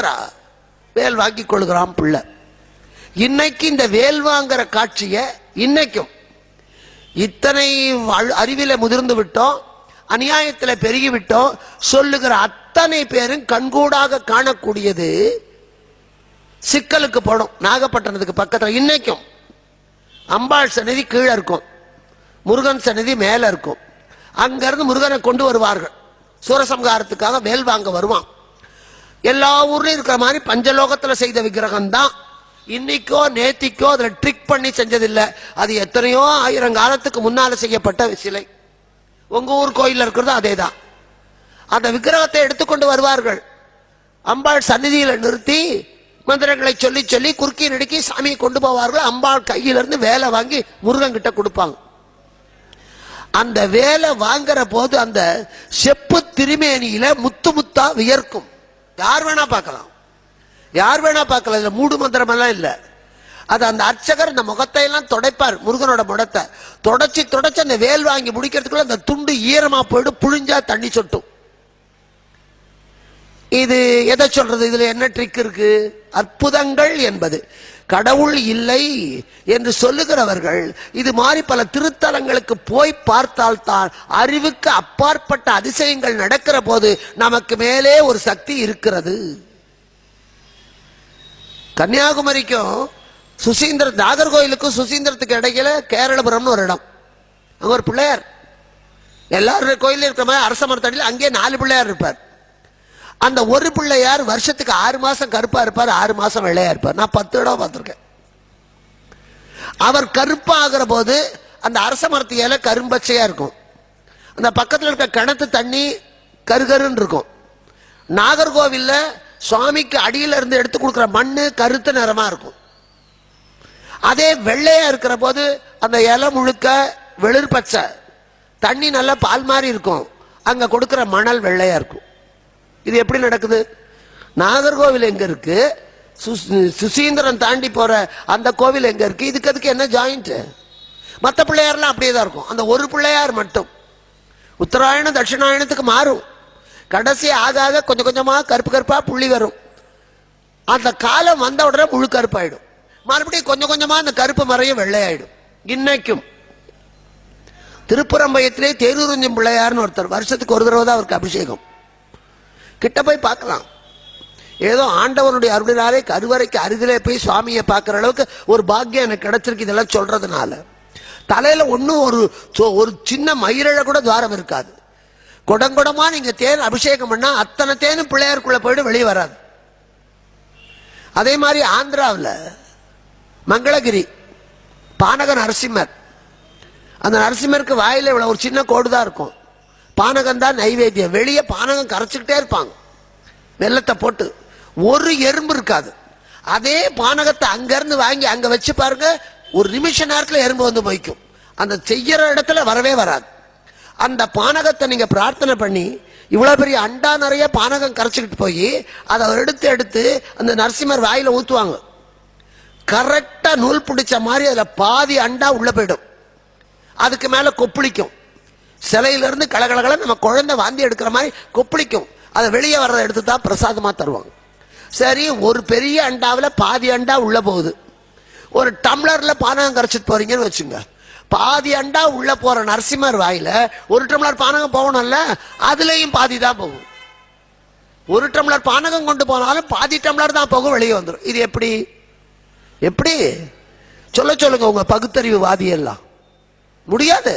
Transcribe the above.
கொடுக்கறா வேல் வாங்கி கொள்கிறான் பிள்ளை. இன்னைக்கு இந்த வேல் வாங்குற காட்சிய இன்னைக்கும். இத்தனை அறிவில முதிர்ந்து விட்டோம் அநியாயத்துல பெருகிவிட்டோம் சொல்லுகிற அத்தனை பேரும் கண்கூடாக காணக்கூடியது சிக்கலுக்கு போடும் நாகப்பட்டினத்துக்கு பக்கத்துல இன்னைக்கும். அம்பாள் சன்னதி கீழே இருக்கும். முருகன் சன்னதி மேல இருக்கும். அங்கிருந்து முருகனை கொண்டு வருவார்கள். சூரசம்ஹாரத்துக்காக வேல் வாங்க வருவான். எல்லா ஊர்லயும் இருக்கிற மாதிரி பஞ்சலோகத்துல செய்த விக்கிரகம் தான் இன்னைக்கோ நேத்திக்கோ அதுல ட்ரிக் பண்ணி செஞ்சதில்லை. அது எத்தனையோ ஆயிரம் காலத்துக்கு முன்னால செய்யப்பட்ட சிலை. உங்க ஊர் கோயில்ல இருக்கிறது அதேதான். அந்த விக்கிரகத்தை எடுத்துக்கொண்டு வருவார்கள். அம்பாள் சந்நிதியில நிறுத்தி மந்திரங்களை சொல்லி சொல்லி குறுக்கி நடுக்கி சாமியை கொண்டு போவார்கள். அம்பாள் கையிலிருந்து வேலை வாங்கி முருகன் கிட்ட கொடுப்பாங்க. அந்த வேலை வாங்குற போது அந்த செப்பு திருமேனியில முத்து முத்தா வியர்க்கும். யார் வேணா பார்க்கலாம். யார் வேணா பார்க்கலாம். இதுல மூடு மந்திரமெல்லாம் இல்லை. அது அந்த அர்ச்சகர் இந்த முகத்தை எல்லாம் துடைப்பார் முருகனோட முடத்தை தொடச்சி தொடச்சி அந்த வேல் வாங்கி முடிக்கிறதுக்குள்ள அந்த துண்டு ஈரமா போயிடும் புழிஞ்சா தண்ணி சொட்டும். இது எதை சொல்றது? இதுல என்ன ட்ரிக் இருக்கு? அற்புதங்கள் என்பது. கடவுள் இல்லை என்று சொல்லுகிறவர்கள் இது மாதிரி பல திருத்தலங்களுக்கு போய் பார்த்தால் தான் அறிவுக்கு அப்பாற்பட்ட அதிசயங்கள் நடக்கிற போது நமக்கு மேலே ஒரு சக்தி இருக்கிறது. கன்னியாகுமரிக்கும் சுசீந்திர நாகர்கோயிலுக்கும் சுசீந்திரத்துக்கு இடையில கேரளபுரம்னு ஒரு இடம். அங்க ஒரு பிள்ளையார். எல்லாரும் கோயிலும் இருக்கிற மாதிரி அரச மரத்தடியில் அங்கேயே நாலு பிள்ளையார் இருப்பார். அந்த ஒரு பிள்ளையார் வருஷத்துக்கு ஆறு மாசம் கருப்பா இருப்பார் ஆறு மாசம் வெள்ளையா இருப்பார். நான் பத்து இடம் பார்த்துருக்கேன். அவர் கருப்பாகிற போது அந்த அரச மரத்து இலை கரும்பச்சையா இருக்கும். அந்த பக்கத்தில் இருக்க கிணத்து தண்ணி கருகருன்னு இருக்கும். நாகர்கோவில்ல சுவாமிக்கு அடியில இருந்து எடுத்து கொடுக்குற மண்ணு கருத்து நிறமா இருக்கும். அதே வெள்ளையா இருக்கிற போது அந்த இலை முழுக்க வெளிர் பச்சை. தண்ணி நல்லா பால் மாதிரி இருக்கும். அங்க கொடுக்குற மணல் வெள்ளையா இருக்கும். இது எப்படி நடக்குது? நாகர்கோவில் எங்க இருக்கு? சு- சுசீந்திரம் தாண்டி போற அந்த கோவில் எங்க இருக்கு? இதுக்கு அதுக்கு என்ன ஜாயிண்ட் மற்ற பிள்ளையார்லாம் அப்படியே தான் இருக்கும். அந்த ஒரு பிள்ளையார் மட்டும். உத்தராயணம் தட்சிணாயணத்துக்கு மாறும். கடைசி ஆகாத கொஞ்சம் கொஞ்சமாக கருப்பு கருப்பா புள்ளி வரும். அந்த காலம் வந்த உடனே முழு கருப்பாயிடும். மறுபடியும் கொஞ்சம் கொஞ்சமா அந்த கருப்பு மறையும் வெள்ளையாயிடும். இன்னைக்கும். திருப்புறம்பயத்திலே தேரூரஞ்சம் பிள்ளையார்னு ஒருத்தர் வருஷத்துக்கு ஒரு தடவை தான் அவருக்கு அபிஷேகம். கிட்ட போய் பார்க்கலாம். ஏதோ ஆண்டவனுடைய அருளினாலே கருவறைக்கு அருகிலே போய் சுவாமியை பார்க்குற அளவுக்கு ஒரு பாக்கியம் எனக்கு கிடைச்சிருக்கு இதெல்லாம் சொல்றதுனால. தலையில ஒன்றும் ஒரு ஒரு சின்ன மயிரிழ கூட துவாரம் இருக்காது. குடங்குடமா நீங்க தேன் அபிஷேகம் பண்ணா அத்தனை தேனும் பிள்ளையாருக்குள்ள போயிட்டு வெளியே வராது. அதே மாதிரி ஆந்திராவில் மங்களகிரி பானக நரசிம்மர். அந்த நரசிம்மருக்கு வாயில இவ்வளவு ஒரு சின்ன கோடு தான் இருக்கும். பானகம் தான் நைவேத்தியம். வெளியே பானகம் கரைச்சிக்கிட்டே இருப்பாங்க. வெள்ளத்தை போட்டு. ஒரு எறும்பு இருக்காது. அதே பானகத்தை அங்கேருந்து வாங்கி அங்கே வச்சு பாருங்க ஒரு நிமிஷ நேரத்தில் எறும்பு வந்து போய்க்கும். அந்த செய்யற இடத்துல வரவே வராது. அந்த பானகத்தை நீங்கள் பிரார்த்தனை பண்ணி இவ்வளோ பெரிய அண்டா நிறைய பானகம் கரைச்சிக்கிட்டு போய் அதை எடுத்து எடுத்து அந்த நரசிம்மர் வாயில் ஊற்றுவாங்க கரெக்டாக நூல் பிடிச்ச மாதிரி அதில் பாதி அண்டா உள்ளே போயிடும். அதுக்கு மேலே கொப்பளிக்கும். சிலையிலிருந்து கலகலகல நம்ம குழந்தை வாந்தி எடுக்கிற மாதிரி கொப்பளிக்கும். அதை வெளியே வர்றதை எடுத்து தான் பிரசாதமாக தருவாங்க. சரி ஒரு பெரிய அண்டாவில் பாதி அண்டா உள்ளே போகுது. ஒரு டம்ளரில் பானகம் கரைச்சிட்டு போகிறீங்கன்னு வச்சுங்க. பாதி அண்டா உள்ளே போகிற நரசிம்மர் வாயில் ஒரு டம்ளர் பானகம் போகணும்ல அதுலேயும் பாதி தான் போகும். ஒரு டம்ளர் பானகம் கொண்டு போனாலும் பாதி டம்ளர் தான் போகும் வெளியே வந்துடும் இது எப்படி? எப்படி? சொல்ல சொல்லுங்க உங்க பகுத்தறிவு வாதியெல்லாம் முடியாது.